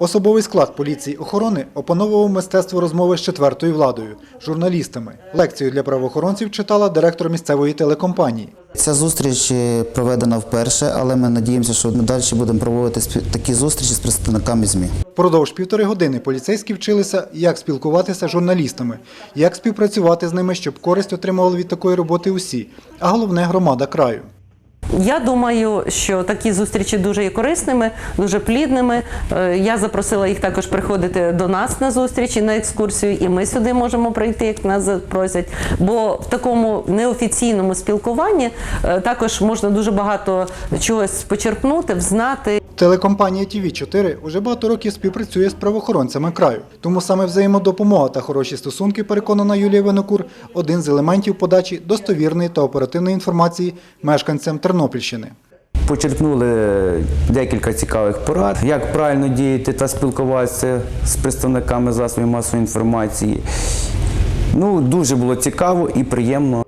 Особовий склад поліції охорони опановував мистецтво розмови з четвертою владою журналістами. Лекцію для правоохоронців читала директор місцевої телекомпанії. Ця зустріч е, проведена вперше, але ми надіємося, що ми далі будемо проводити такі зустрічі з представниками ЗМІ. Впродовж півтори години поліцейські вчилися, як спілкуватися з журналістами, як співпрацювати з ними, щоб користь отримували від такої роботи усі, а головне громада краю. Я думаю, що такі зустрічі дуже є корисними, дуже плідними. Е, Я запросила їх також приходити до нас на зустрічі, на екскурсію, і ми сюди можемо прийти, як нас запросять. Бо в такому неофіційному спілкуванні е, також можна дуже багато чогось почерпнути, взнати. Телекомпанія tv 4 уже багато років співпрацює з правоохоронцями краю. Тому саме взаємодопомога та хороші стосунки, переконана Юлія Винокур, один з елементів подачі достовірної та оперативної інформації мешканцям Тернопільщини. Почерпнули декілька цікавих порад, як правильно діяти та спілкуватися з представниками засобів масової інформації. Ну, дуже було цікаво і приємно.